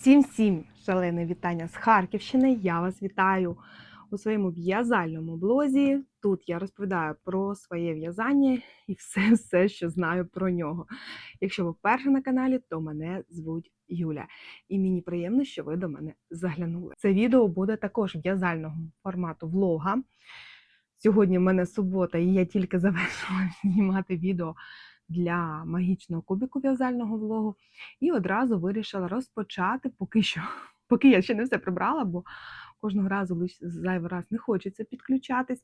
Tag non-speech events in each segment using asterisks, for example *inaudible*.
Всім всім шалене вітання з Харківщини. Я вас вітаю у своєму в'язальному блозі. Тут я розповідаю про своє в'язання і все, *laughs* все, що знаю про нього. Якщо ви вперше на каналі, то мене звуть Юля. І мені приємно, що ви до мене заглянули. Це відео буде також в'язального формату влога. Сьогодні в мене субота, і я тільки *laughs* завершила знімати відео для магічного кубіку в'язального влогу. І одразу вирішила розпочати, поки що, *laughs* поки я ще не все прибрала, бо кожного разу зайвий раз не хочеться підключатись.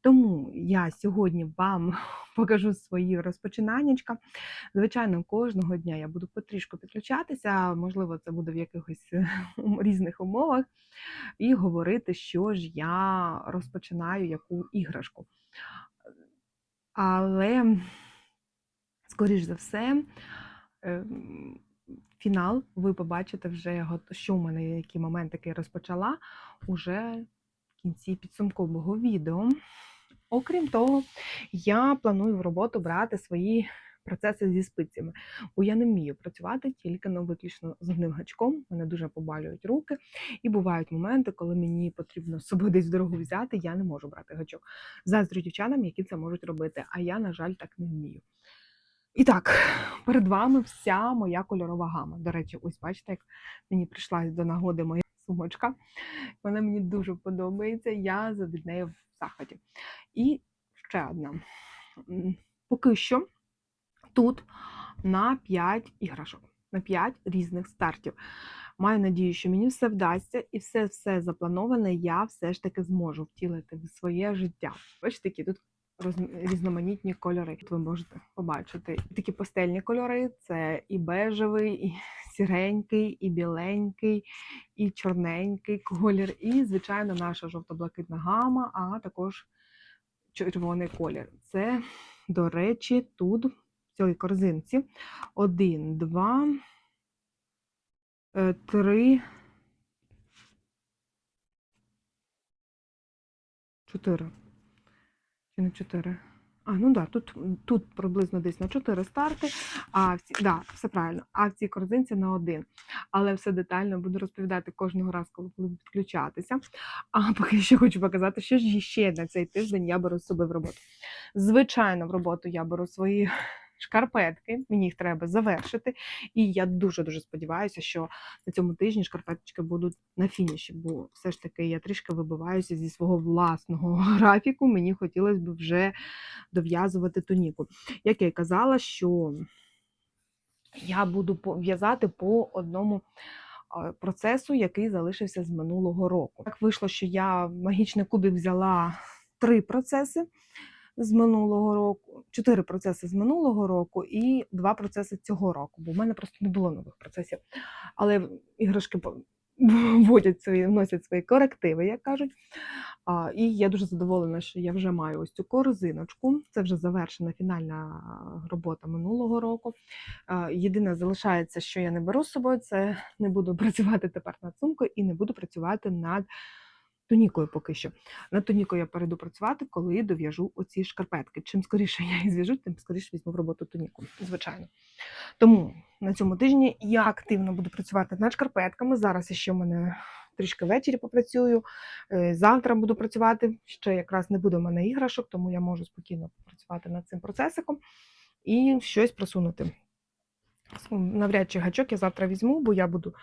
Тому я сьогодні вам *laughs* покажу свої розпочинаннячка. Звичайно, кожного дня я буду потрішку підключатися, можливо, це буде в якихось *laughs* різних умовах, і говорити, що ж я розпочинаю, яку іграшку. Але, скоріш за все, ем, фінал ви побачите вже, що в мене, які моментики я розпочала уже в кінці підсумкового відео. Окрім того, я планую в роботу брати свої процеси зі спицями, бо я не вмію працювати тільки ну, виключно з одним гачком. Мене дуже побалюють руки, і бувають моменти, коли мені потрібно з собою десь в дорогу взяти, я не можу брати гачок. Заздрю дівчатам, які це можуть робити, а я, на жаль, так не вмію. І так, перед вами вся моя кольорова гама. До речі, ось бачите, як мені прийшла до нагоди моя сумочка. Вона мені дуже подобається. Я від неї в захваті. І ще одна. Поки що тут на 5 іграшок, на 5 різних стартів. Маю надію, що мені все вдасться, і все все заплановане я все ж таки зможу втілити в своє життя. Бачите, які тут різноманітні кольори. Тут ви можете побачити такі пастельні кольори: це і бежевий, і *laughs* сіренький, і біленький, і чорненький колір, і, звичайно, наша жовто-блакитна гама, а також червоний колір. Це, до речі, тут в цій корзинці один, два, е, три, чотири. Чи на чотири? А, ну да, тут, тут приблизно десь на 4 старти, а в ці, да, все правильно, а в цій корзинці на один. Але все детально буду розповідати кожного разу, коли буду підключатися. А поки що хочу показати, що ж ще на цей тиждень я беру з собою в роботу. Звичайно, в роботу я беру свої шкарпетки, мені їх треба завершити. І я дуже-дуже сподіваюся, що на цьому тижні шкарпеточки будуть на фініші, бо все ж таки я трішки вибиваюся зі свого власного *laughs* графіку. Мені хотілося б вже дов'язувати туніку. Як я й казала, що я буду по- в'язати по одному процесу, який залишився з минулого року. Так вийшло, що я в магічний кубик взяла три процеси з минулого року, чотири процеси з минулого року і два процеси цього року, бо в мене просто не було нових процесів. Але іграшки *laughs* вводять свої, вносять свої корективи, як кажуть. А, і я дуже задоволена, що я вже маю ось цю корзиночку. Це вже завершена фінальна робота минулого року. А, Єдине залишається, що я не беру з собою, це не буду *laughs* працювати тепер над сумкою і не буду працювати над тунікою поки що. Над тунікою я перейду працювати, коли дов'яжу оці шкарпетки. Чим скоріше я їх зв'яжу, тим скоріше візьму в роботу туніку, звичайно. Тому на цьому тижні я активно буду працювати над шкарпетками. Зараз ще в мене трішки ввечері попрацюю. Е, Завтра буду працювати. Ще якраз не буде в мене іграшок, тому я можу спокійно попрацювати над цим процесиком і щось просунути. Навряд чи гачок я завтра візьму, бо я буду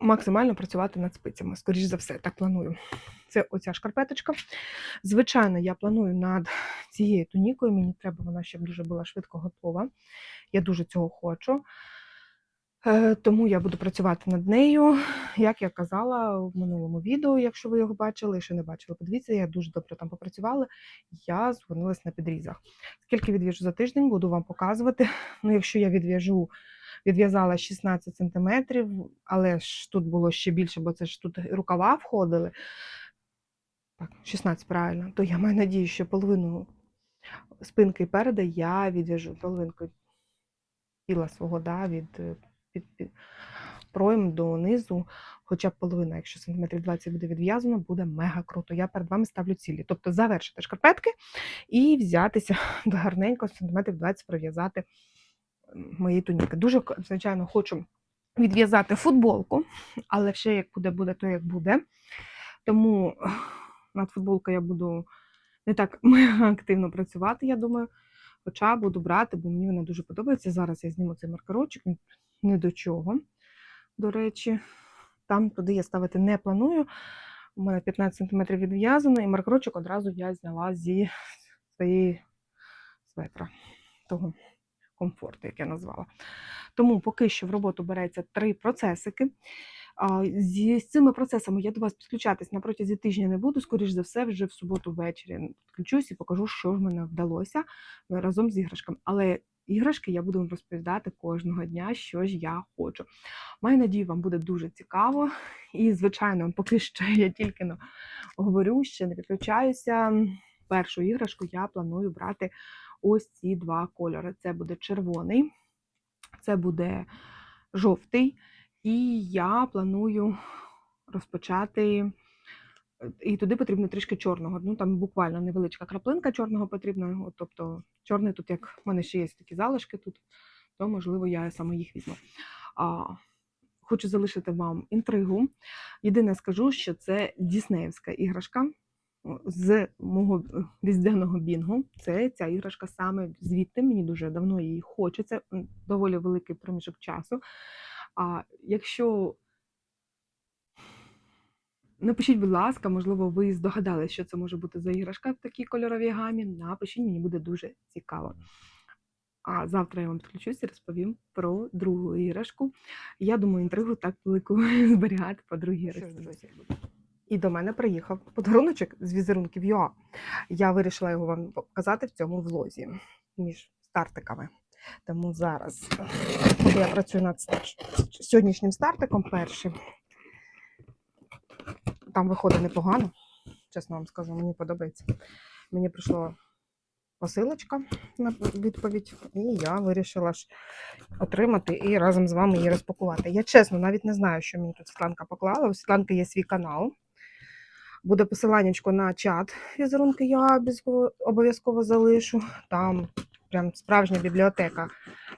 максимально працювати над спицями. Скоріш за все, так планую. Це оця шкарпеточка. Звичайно, я планую над цією тунікою. Мені треба вона, щоб дуже була швидко готова. Я дуже цього хочу. Е, Тому я буду працювати над нею. Як я казала в минулому відео, якщо ви його бачили, ще не бачили, подивіться, я дуже добре там попрацювала. Я зупинилась на підрізах. Скільки відв'яжу за тиждень, буду вам показувати. Ну, якщо я відв'яжу, відв'язала 16 см, але ж тут було ще більше, бо це ж тут рукава входили. Так, 16 правильно, то я маю надію, що половину спинки переда я відв'яжу половинку тіла свого да, від, під, під пройм до низу, хоча б половина, якщо сантиметрів 20 буде відв'язано, буде мега круто. Я перед вами ставлю цілі. Тобто завершити шкарпетки і взятися *laughs* гарненько сантиметрів 20 пров'язати м, мої туніки. Дуже, звичайно, хочу відв'язати футболку, але ще як буде, буде, то як буде. Тому над футболкою я буду не так *laughs* активно працювати, я думаю. Хоча буду брати, бо мені вона дуже подобається. Зараз я зніму цей маркерочок, ні до чого. До речі, там туди я ставити не планую. У мене 15 см відв'язано, і маркерочок одразу я зняла зі своєї светра, того комфорту, як я назвала. Тому поки що в роботу береться три процесики. З цими процесами я до вас підключатись на протязі тижня не буду. Скоріш за все, вже в суботу ввечері підключусь і покажу, що в мене вдалося разом з іграшками. Але іграшки я буду вам розповідати кожного дня, що ж я хочу. Маю надію, вам буде дуже цікаво. І, звичайно, поки що я тільки говорю, ще не підключаюся. Першу іграшку я планую брати ось ці два кольори. Це буде червоний, це буде жовтий. І я планую розпочати. І туди потрібно трішки чорного. Ну там буквально невеличка краплинка чорного потрібна. Тобто чорний тут, як в мене ще є такі залишки тут, то можливо я саме їх візьму. А, хочу залишити вам інтригу. Єдине скажу, що це Діснеївська іграшка з мого різдвяного бінгу. Це ця іграшка саме звідти. Мені дуже давно її хочеться, доволі великий проміжок часу. А якщо напишіть, будь ласка, можливо, ви здогадались, що це може бути за іграшка в такій кольоровій гамі. Напишіть, мені буде дуже цікаво. А завтра я вам підключусь і розповім про другу іграшку. Я думаю, інтригу так велику *laughs* зберігати по другій іграшці. І до мене приїхав подаруночок з візерунків ЮА. Я вирішила його вам показати в цьому влозі між стартиками. Тому зараз я працюю над сьогоднішнім стартиком першим. Там виходить непогано, чесно вам скажу, мені подобається. Мені прийшла посилочка на відповідь, і я вирішила ж отримати і разом з вами її розпакувати. Я чесно навіть не знаю, що мені тут Світланка поклала. У Світланки є свій канал. Буде посиланнячко на чат візерунки, я обов'язково- залишу. Там прям справжня бібліотека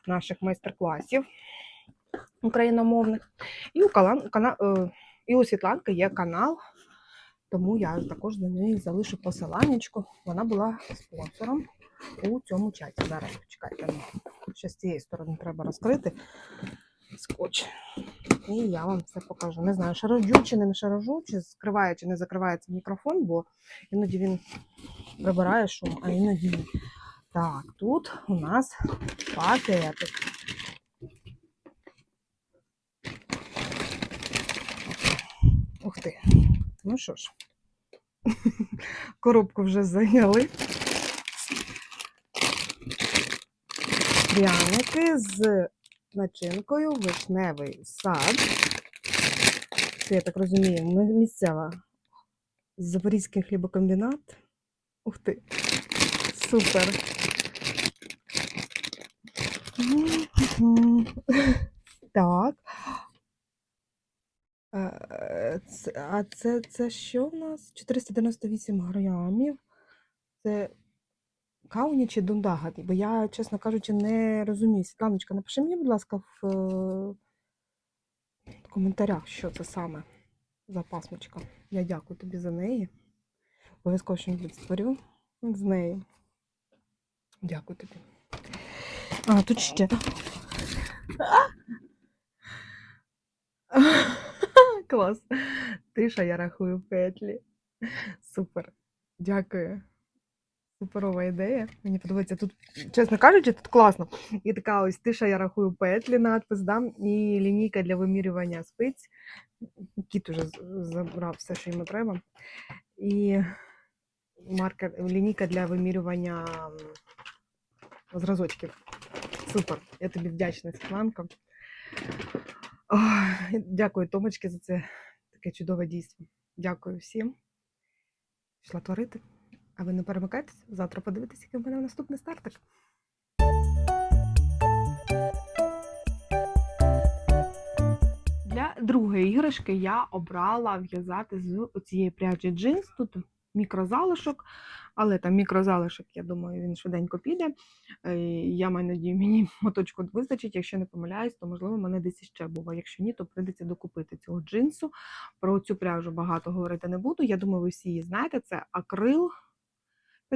наших майстер-класів україномовних. І у, кала- кана, е, і у Світланки є канал, тому я також до неї залишу посиланнячко. Вона була спонсором у цьому чаті. Зараз почекайте. ну, Ще з цієї сторони треба розкрити скотч. І я вам все покажу. Не знаю, шарожу чи не шарожу, чи скриває, чи не закривається мікрофон, бо іноді він прибирає шум, а іноді ні. Так, тут у нас пакетик. Ух ти. Ну що ж, *laughs* коробку вже зайняли. Пряники з начинкою вишневий сад. Це, я так розумію, місцева Запорізький хлібокомбінат. Ух ти! Супер! *laughs* Так. Е, А це, це що в нас? 498 грамів. Це кауні чи дундага? Бо я, чесно кажучи, не розумію. Світланочка, напиши мені, будь ласка, в е, коментарях, що це саме за пасмочка. Я дякую тобі за неї. Обов'язково щось створю з нею. Дякую тобі. А, тут ще. *laughs* Клас. Тиша, я рахую петлі. Супер. Дякую. Суперова ідея. Мені подобається тут, чесно кажучи, тут класно. І така ось тиша, я рахую петлі надпис, да? і лінійка для вимірювання спиць. Кіт уже забрав все, що йому треба. І маркер, лінійка для вимірювання зразочків. Супер. Я тобі вдячна, Світланка. Дякую, Томочки, за це таке чудове дійство. Дякую всім. Пішла творити. А ви не перемикайтесь. Завтра подивитесь, який в мене наступний стартик. Для другої іграшки я обрала в'язати з цієї пряжі джинс. Тут мікрозалишок, але там мікрозалишок, я думаю, він швиденько піде. Е, Я маю надію, мені моточку вистачить. Якщо не помиляюсь, то можливо мене десь іще був. А якщо ні, то прийдеться докупити цього джинсу. Про цю пряжу багато говорити не буду. Я думаю, ви всі її знаєте. Це акрил 50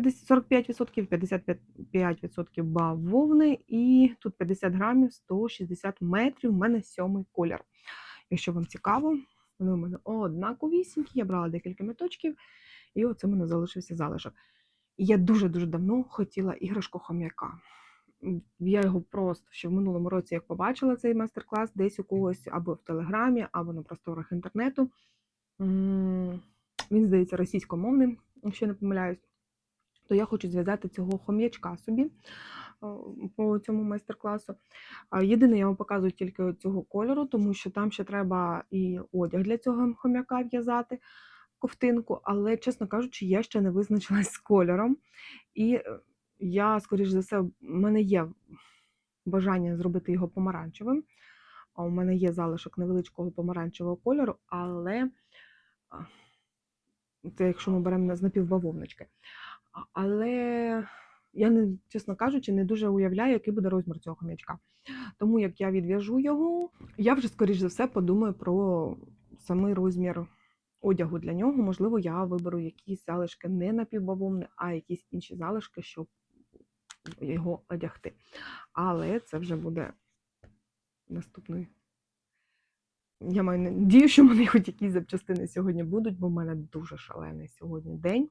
45%, 55% бавовни, і тут 50 грамів, 160 метрів. У мене сьомий колір. Якщо вам цікаво, вони у мене однаковісінькі. Я брала декілька меточків, і оце в мене залишився залишок. І я дуже-дуже давно хотіла іграшку хом'яка. Я його просто ще в минулому році, як побачила цей майстер-клас, десь у когось або в Телеграмі, або на просторах інтернету. Він, здається, російськомовним, якщо не помиляюсь. То я хочу зв'язати цього хом'ячка собі по цьому майстер-класу. Єдине, я вам показую тільки цього кольору, тому що там ще треба і одяг для цього хом'яка в'язати, ковтинку, але, чесно кажучи, я ще не визначилась з кольором. І е, я, скоріш за все, в мене є бажання зробити його помаранчевим. А у мене є залишок невеличкого помаранчевого кольору, але це якщо ми беремо з напівбавовнички. Але я, не, чесно кажучи, не дуже уявляю, який буде розмір цього хомячка. Тому як я відв'яжу його, я вже, скоріш за все, подумаю про самий розмір одягу для нього. Можливо, я виберу якісь залишки не напівбавовни, а якісь інші залишки, щоб його одягти. Але це вже буде наступний. Я маю надію, що в мене *laughs* хоч якісь запчастини сьогодні будуть, бо в мене дуже шалений сьогодні день.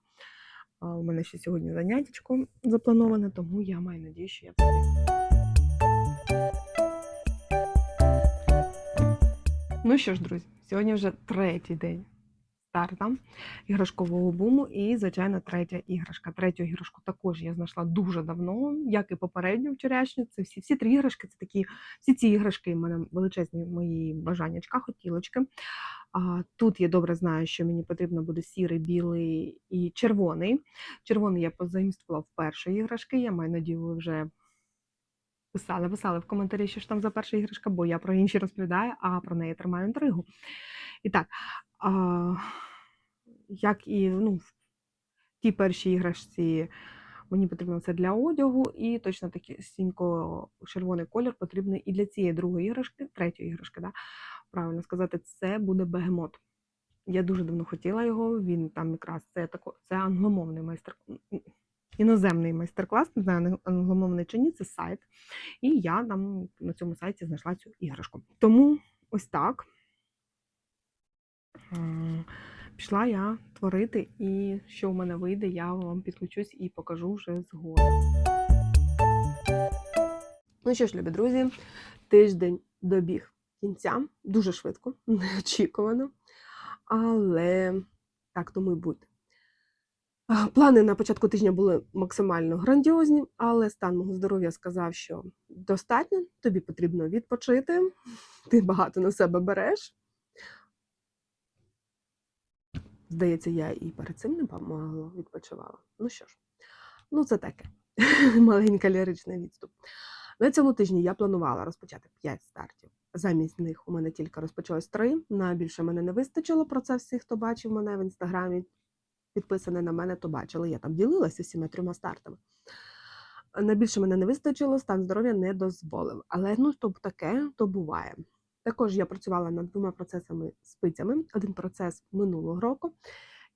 А У мене ще сьогодні заняттячко заплановане, тому я маю надію, що я встигну. Ну що ж, друзі, сьогодні вже третій день старта іграшкового буму, і, звичайно, третя іграшка. Третю іграшку також я знайшла дуже давно, як і попередню вчорашню. Це всі, всі три іграшки, це такі, всі ці іграшки в мене величезні мої бажаннячка, хотілочки. Тут я добре знаю, що мені потрібно буде сірий, білий і червоний. Червоний я позаїмствувала в першої іграшки. Я маю надію, ви вже писали, писали в коментарі, що ж там за перша іграшка, бо я про інші розповідаю, а про неї тримаю інтригу. І так, а, як і ну, в тій першій іграшці мені потрібно це для одягу, і точно такий сінько-червоний колір потрібний і для цієї другої іграшки, третьої іграшки, да? Правильно сказати, це буде бегемот. Я дуже давно хотіла його. Він там якраз це тако, це англомовний майстер, іноземний майстер-клас, не знаю, англомовний чи ні, це сайт. І я там на цьому сайті знайшла цю іграшку. Тому ось так. Пішла я творити, і що в мене вийде, я вам підключусь і покажу вже згодом. Ну що ж, любі друзі, тиждень добіг кінця дуже швидко, *laughs* неочікувано. Але так тому й буде. Плани на початку тижня були максимально грандіозні, але стан мого здоров'я сказав, що достатньо, тобі потрібно відпочити, *laughs* ти багато на себе береш. Здається, я і перед цим не помало відпочивала. Ну що ж, ну це таке *laughs* маленький ліричний відступ. На цьому тижні я планувала розпочати 5 стартів. Замість них у мене тільки розпочалось 3. На більше мене не вистачило. Про це всі, хто бачив мене в інстаграмі, підписаний на мене, то бачили. Я там ділилася всіма трьома стартами. На більше мене не вистачило, стан здоров'я не дозволив. Але ну то таке, то буває. Також я працювала над двома процесами спицями: один процес минулого року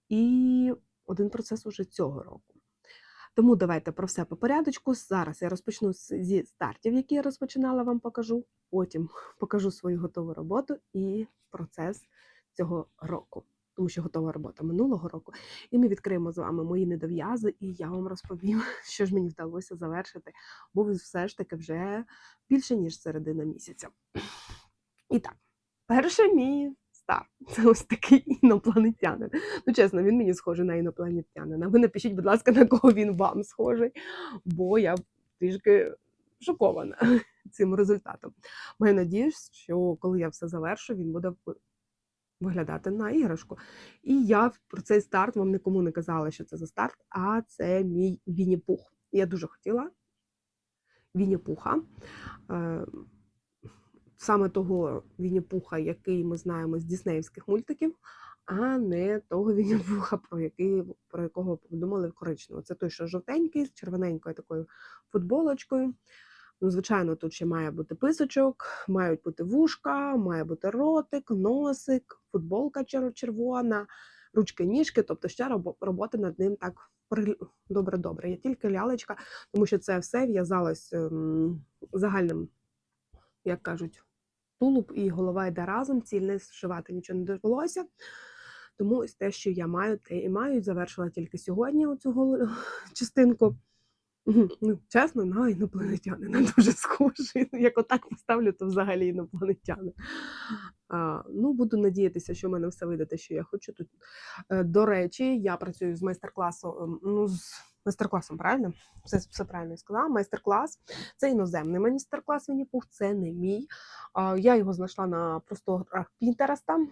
і один процес уже цього року. Тому давайте про все по порядочку. Зараз я розпочну зі стартів, які я розпочинала, вам покажу. Потім *laughs* покажу свою готову роботу і процес цього року. Тому що готова робота минулого року. І ми відкриємо з вами мої недов'язи, і я вам розповім, *laughs* що ж мені вдалося завершити, бо все ж таки вже більше ніж середина місяця. І так, перший мій старт *laughs* це ось такий інопланетянин. Ну, чесно, він мені схожий на інопланетянина. Ви напишіть, будь ласка, на кого він вам схожий, бо я трішки шокована *laughs* цим результатом. Маю надію, що коли я все завершу, він буде виглядати на іграшку. І я про цей старт вам нікому не казала, що це за старт, а це мій Вінні-Пух. Я дуже хотіла Вінні-Пуха. Саме того Вінні-Пуха, який ми знаємо з діснеївських мультиків, а не того вінні-пуха, про який про якого подумали коричневого. Це той, що жовтенький, з червоненькою такою футболочкою. Ну, звичайно, тут ще має бути писочок, мають бути вушка, має бути ротик, носик, футболка червона, ручки, ніжки, тобто ще робо- роботи над ним так добре-добре. Є тільки лялечка, тому що це все в'язалось ем, загальним, як кажуть, тулуб і голова йде разом, цільне зшивати нічого не довелося. Тому ось те, що я маю, те і маю. Завершила тільки сьогодні оцю голу *laughs* частинку. Ну, чесно, на інопланетянина дуже схожий. Ну, Як отак поставлю, то взагалі інопланетяни. А, ну, буду надіятися, що в мене все вийде те, що я хочу тут. Е, До речі, я працюю з майстер-класом. ем, Ну, з майстер-класом, правильно? Все, все правильно я сказала. Майстер-клас. Це іноземний майстер-клас Вінні-Пух, це не мій. Я його знайшла на просторах Пінтереста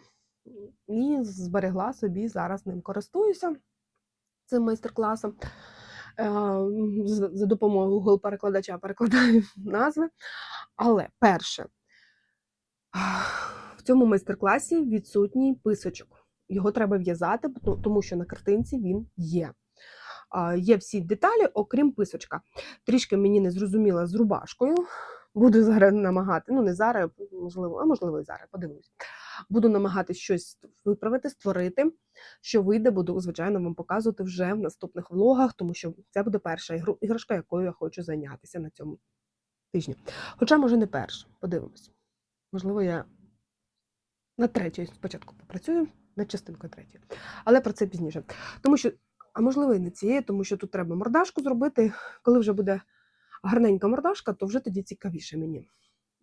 і зберегла собі зараз ним користуюся цим майстер-класом. Е, За допомогою Google перекладача перекладаю *laughs* назви. Але перше, в цьому майстер-класі відсутній писочок. Його треба в'язати, тому що на картинці він є. Є всі деталі, окрім писочка. Трішки мені не зрозуміла з рубашкою. Буду зараз намагати, ну не зараз, можливо, а можливо, і зараз, подивлюсь. Буду намагатись щось виправити, створити. Що вийде, буду, звичайно, вам показувати вже в наступних влогах, тому що це буде перша іграшка, якою я хочу зайнятися на цьому тижні. Хоча, може, не перша. Подивимось. Можливо, я на третій спочатку попрацюю, над частинкою третьої. Але про це пізніше. Тому що, а можливо, і не цієї, тому що тут треба мордашку зробити. Коли вже буде гарненька мордашка, то вже тоді цікавіше мені.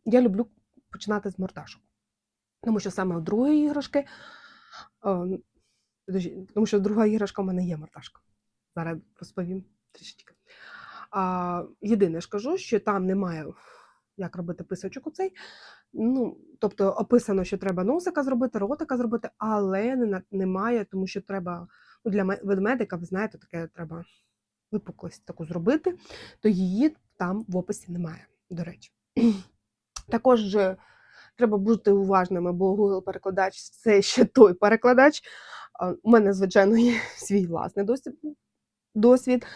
Я люблю починати з мордашок. Тому що саме у другої іграшки, тому що друга іграшка в мене є мордашка. Зараз розповім трішечки. А, єдине ж кажу, що там немає, як робити писочок оцей. Ну, тобто описано, що треба носика зробити, ротика зробити, але немає, тому що треба для ведмедика, ви знаєте, таке треба випуклость таку зробити, то її там в описі немає, до речі. *clears throat* Також треба бути уважними, бо Google перекладач це ще той перекладач. У мене, звичайно, є *laughs* свій власний досвід, досвід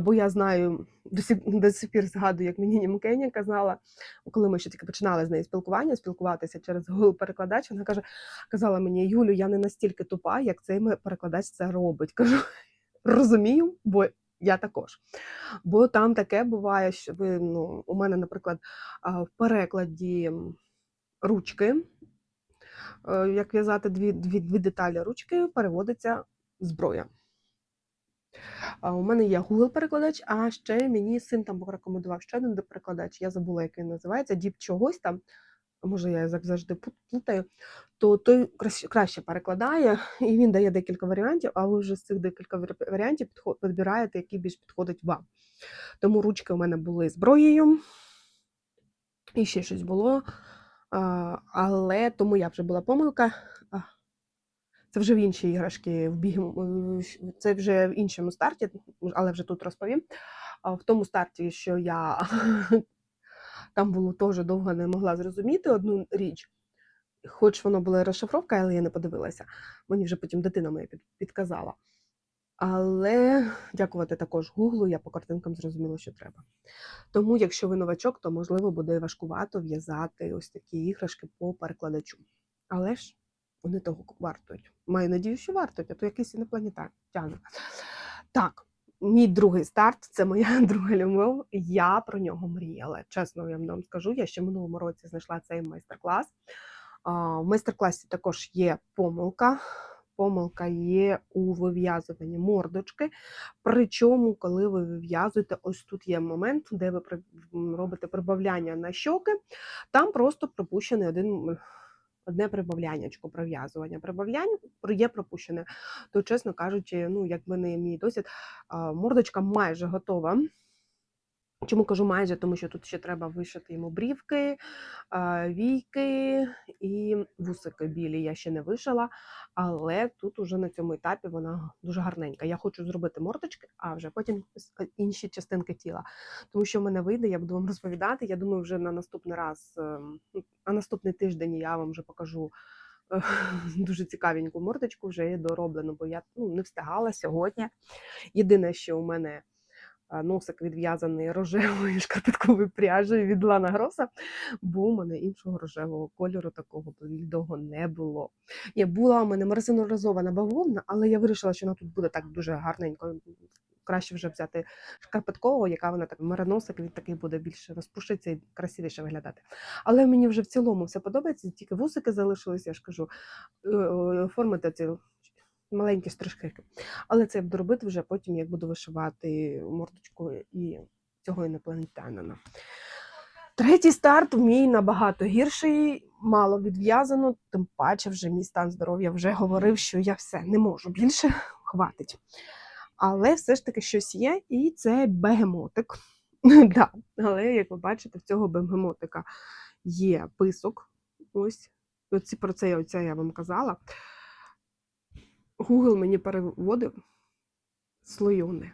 бо я знаю, *laughs* до сих, пір згадую, як мені Німкеня казала, коли ми ще тільки починали з нею спілкування, спілкуватися через Google перекладач, вона каже, казала мені, Юлю, я не настільки тупа, як цей перекладач це робить. Кажу, *laughs* розумію, бо я також. Бо там таке буває, що ви, ну, у мене, наприклад, в перекладі ручки, е, як в'язати дві, дві, дві деталі ручки, переводиться зброя. У мене є Google перекладач, а ще мені син там порекомендував ще один перекладач. Я забула, як він називається, Діп чогось там. Може, я як завжди плутаю, то той краще перекладає, *laughs* і він дає декілька варіантів, а ви вже з цих декілька варіантів підбираєте, який більш підходить вам. Тому ручки у мене були зброєю, і ще щось було. Але тому я вже була помилка. Це вже в іншій іграшки, е, це вже в іншому старті, але вже тут розповім. В тому старті, що я *laughs* там було теж довго не могла зрозуміти одну річ, хоч воно була розшифровка, але я не подивилася. Мені вже потім дитина моя підказала. Але дякувати також Гуглу, я по картинкам зрозуміла, що треба. Тому, якщо ви новачок, то можливо буде важкувато в'язати ось такі іграшки по перекладачу. Але ж вони того вартують. Маю надію, що вартують, а то якийсь інопланетян. Так, мій другий старт це моя *laughs* друга любов. Я про нього мріяла. Чесно, я вам скажу. Я ще минулому році знайшла цей майстер-клас. В майстер-класі також є помилка. Помилка є у вив'язуванні мордочки. Причому, коли ви вив'язуєте, ось тут є момент, де ви робите прибавляння на щоки, там просто пропущений один. Одне прибавляннячко пров'язування. Прибавляння є пропущене, то, чесно кажучи, ну, якби не мій досвід, мордочка майже готова. Чому кажу майже? Тому що тут ще треба вишити йому брівки, війки і вусики білі. Я ще не вишила, але тут уже на цьому етапі вона дуже гарненька. Я хочу зробити мордочки, а вже потім е, інші частинки тіла. Тому що в мене вийде, я буду вам *laughs* розповідати. Я думаю, вже на наступний раз, ем, ну, на наступний тиждень я вам вже покажу е, *laughs* дуже цікавеньку мордочку вже є дороблено, бо я ну, не встигала сьогодні. Єдине, що у мене носик відв'язаний рожевою *laughs* шкарпетковою пряжею від Лана Гроса, бо у мене іншого рожевого кольору такого блідого не було. Ні, була у мене мерзинорозована бавовна, але я вирішила, що вона тут буде так дуже гарненько. Краще вже взяти шкарпеткового, яка вона так мереносик, він такий буде більше розпушиться і красивіше виглядати. Але мені вже в цілому все подобається, тільки вусики залишилися, я ж кажу, е, е, оформити ці маленькі штришки. Але це я буду робити вже потім, як буду вишивати мордочку і цього інопланетянина. Третій старт мій набагато гірший, мало відв'язано, тим паче вже мій стан здоров'я вже говорив, що я все не можу більше, *laughs* хватить. Але все ж таки щось є, і це бегемотик. *laughs* да. Але, як ви бачите, в цього бегемотика є писок. Ось. Оці, про це я- оце я вам казала. Google мені переводив слойоне.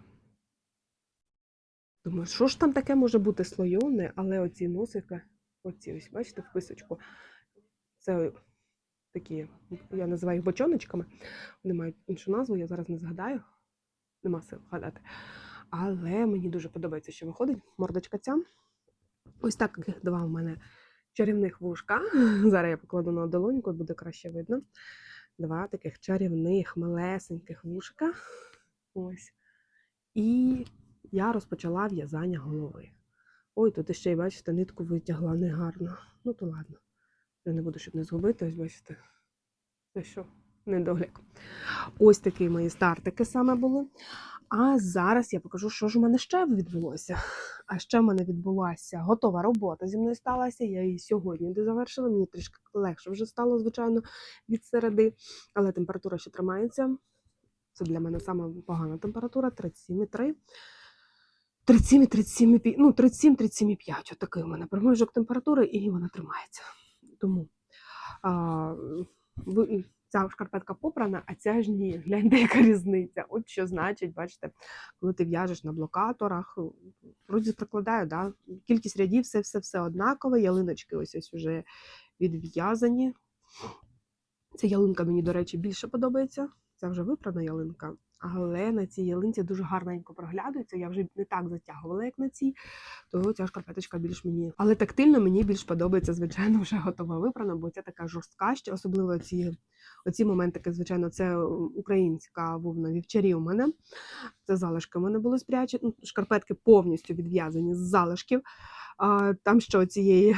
Думаю, що ж там таке може бути слойоне, але оці носики, оці ось, бачите, в писочку. Це такі, я називаю їх бочоночками. Вони мають іншу назву, я зараз не згадаю. Нема сил згадати. Але мені дуже подобається, що виходить мордочка ця. Ось так два у мене чарівних вушка. *laughs* Зараз я покладу на долоньку, буде краще видно. Два таких чарівних, малесеньких вушка. Ось. І я розпочала в'язання голови. Ой, тут ще й бачите, нитку витягла негарно. Ну, то ладно. Я не буду, щоб не згубити, ось бачите. Це що? недолік. Ось такі мої стартики саме були. А зараз я покажу, що ж у мене ще відбулося. А ще в мене відбулася готова робота зі мною сталася. Я її сьогодні дозавершила. Мені трішки легше вже стало, звичайно, від середи, але температура ще тримається. Це для мене саме погана температура 37,3. 37, 37, ну 37, 37,5. Отакий у мене проміжок температури, і вона тримається. Тому а, ви- ця шкарпетка попрана, а ця ж ні. Гляньте, яка різниця. От що значить, бачите, коли ти в'яжеш на блокаторах, вроді прикладаю, да? кількість рядів, все, все, все однакове. Ялиночки ось ось уже відв'язані. Ця ялинка мені, до речі, більше подобається. Це вже випрана ялинка. Але на цій ялинці дуже гарненько проглядується. Я вже не так затягувала, як на цій, то ця шкарпеточка більш мені. Але тактильно мені більш подобається, звичайно, *laughs* вже готова випрана, бо ця така жорстка ще, особливо ці, оці моментики, звичайно, це українська вовна вівчарі у мене. Це залишки у мене були спрячені. Ну, Шкарпетки повністю відв'язані з залишків. Там що цієї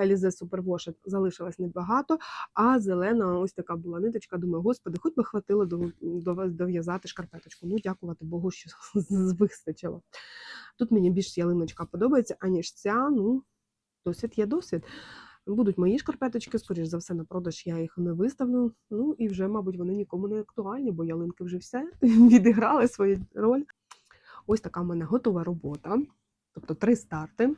Елізе Супервош залишилось небагато, а зелена ось така була ниточка. Думаю, господи, хоч би хватило до- до- дов'язати шкарпеточку. Ну, дякувати Богу, що *laughs* вистачило. Тут мені більш ялиночка подобається, аніж ця. Ну, досвід є досвід. Будуть мої шкарпеточки, скоріш за все, на продаж я їх не виставлю. Ну і вже, мабуть, вони нікому не актуальні, бо ялинки вже все *laughs* відіграли свою роль. Ось така в мене готова робота. Тобто три старти,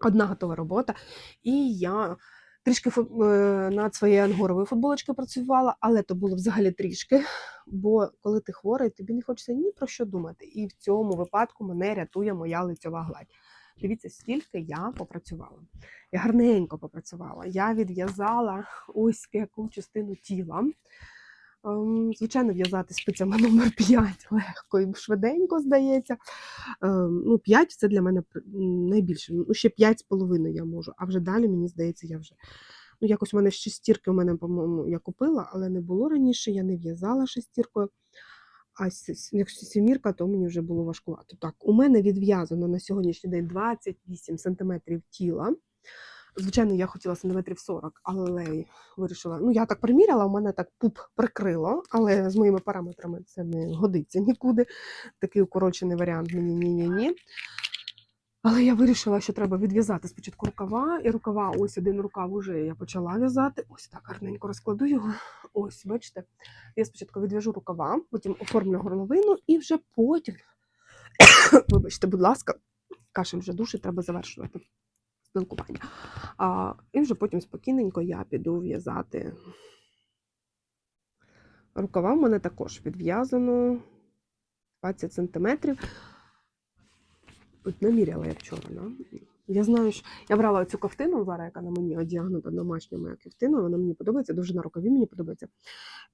одна готова робота. І я трішки е, над своєю ангоровою футболочкою працювала, але то було взагалі трішки. Бо коли ти хворий, тобі не хочеться ні про що думати. І в цьому випадку мене рятує моя лицьова гладь. Дивіться, скільки я попрацювала. Я гарненько попрацювала. Я відв'язала ось яку частину тіла. Ем, Звичайно, в'язати спицями *laughs* номер 5 легко і швиденько здається. Ем, Ну, 5 це для мене найбільше. Ну, ще 5,5 я можу, а вже далі, мені здається, я вже. Ну, якось у мене шестірки у мене, по-моєму, я купила, але не було раніше, я не в'язала шестіркою. А якщо сімірка, то мені вже було важкувато. Так, у мене відв'язано на сьогоднішній день 28 см тіла. Звичайно, я хотіла сантиметрів 40, але вирішила. Ну, я так приміряла, у мене так пуп прикрило, але з моїми параметрами це не годиться нікуди. Такий укорочений варіант мені ні-ні-ні. Але я вирішила, що треба відв'язати спочатку рукава, і рукава, ось один рукав уже я почала в'язати. Ось так гарненько розкладу його. Ось, бачите, я спочатку відв'яжу рукава, потім оформлю горловину і вже потім, *coughs* вибачте, будь ласка, кашель вже душить, треба завершувати спілкування. А, і вже потім спокійненько я піду в'язати. Рукава в мене також відв'язано 20 сантиметрів. От наміряла я вчора, да? Я знаю, що я брала цю ковтину зараз, яка на мені одягнута домашня моя ковтина, вона мені подобається, дуже на рукаві мені подобається.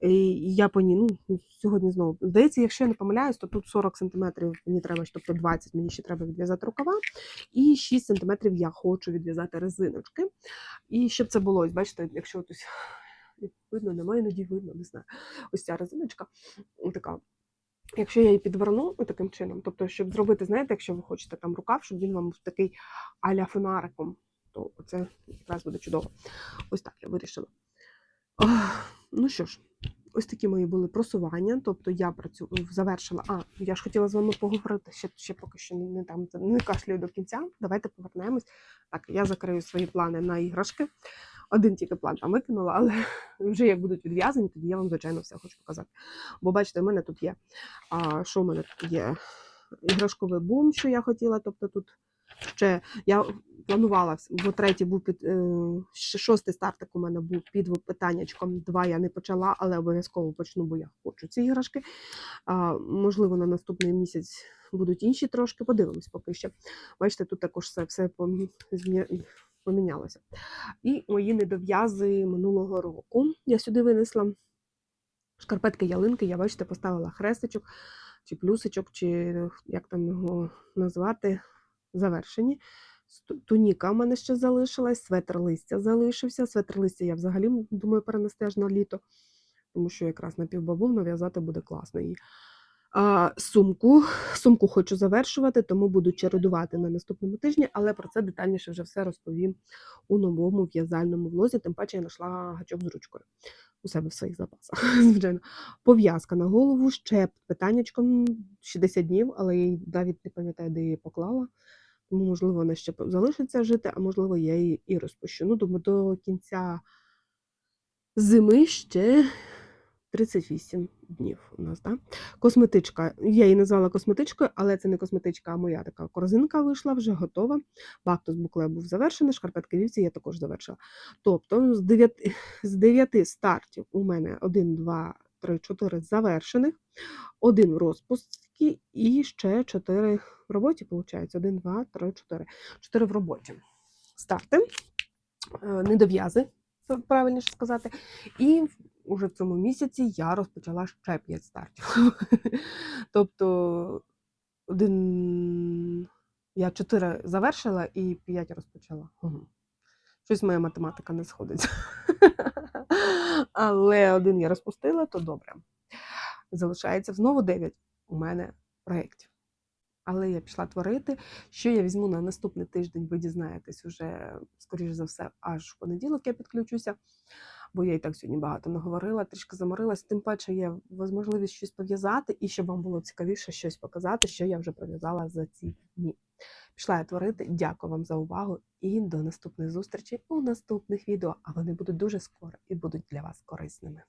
І я по ній, ну, сьогодні знову. Здається, якщо я не помиляюсь, то тут 40 см мені треба, тобто 20 мені ще треба відв'язати рукава, і 6 см я хочу відв'язати резиночки. І щоб це було, ось бачите, якщо ось видно, немає, іноді видно, не знаю. Ось ця резиночка така. Якщо я її підверну таким чином, тобто, щоб зробити, знаєте, якщо ви хочете там рукав, щоб він вам був такий аля фонариком, то це якраз буде чудово. Ось так я вирішила. Ах, Ну що ж, ось такі мої були просування. Тобто я працю... завершила. А, я ж хотіла з вами поговорити ще, ще поки що не там не кашлюю до кінця. Давайте повернемось. Так, я закрию свої плани на іграшки. Один тільки план там викинула, але *laughs* вже як будуть відв'язані, тоді я вам, звичайно, все хочу показати. Бо бачите, в мене тут є. А, що в мене тут є? Іграшковий бум, що я хотіла. Тобто тут ще я планувала, бо третій був під е, шостий стартик у мене був під питаннячком. Два я не почала, але обов'язково почну, бо я хочу ці іграшки. А, можливо, на наступний місяць будуть інші трошки. Подивимось поки що. Бачите, тут також все, все помінялося. І мої недов'язи минулого року. Я сюди винесла шкарпетки ялинки. Я, бачите, поставила хрестичок, чи плюсичок, чи як там його назвати, завершені. Туніка в мене ще залишилась, светр листя залишився. Светр листя я взагалі думаю перенести аж на літо, тому що якраз на півбабовну в'язати буде класно її. Сумку. Сумку хочу завершувати, тому буду чередувати на наступному тижні, але про це детальніше вже все розповім у новому в'язальному влозі. Тим паче я знайшла гачок з ручкою у себе в своїх запасах. *laughs* Звичайно. Пов'язка на голову, ще питаннячком 60 днів, але я навіть не пам'ятаю, де я її поклала. Тому, можливо, вона ще залишиться жити, а можливо, я її і розпущу. Ну, думаю, до кінця зими ще 38 днів у нас, так? Косметичка. Я її назвала косметичкою, але це не косметичка, а моя така корзинка вийшла, вже готова. Бактус букле був завершений, шкарпетки вівці я також завершила. Тобто з 9, з 9 стартів у мене 1, 2, 3, 4 завершених, один в розпуску і ще 4 в роботі, виходить. 1, 2, 3, 4. 4 в роботі. Старти, е, недов'язи, правильніше сказати. І уже в цьому місяці я розпочала ще 5 стартів. тобто, один... я 4 завершила і 5 розпочала. Щось моя математика не сходиться. *laughs* Але один я розпустила, то добре. Залишається знову 9 у мене проєктів. Але я пішла творити. Що я візьму на наступний тиждень, ви дізнаєтесь уже, скоріш за все, аж в понеділок я підключуся, бо я і так сьогодні багато наговорила, трішки заморилась. Тим паче є можливість щось пов'язати, і щоб вам було цікавіше щось показати, що я вже пров'язала за ці дні. Пішла я творити. Дякую вам за увагу і до наступних зустрічей у наступних відео. А вони будуть дуже скоро і будуть для вас корисними.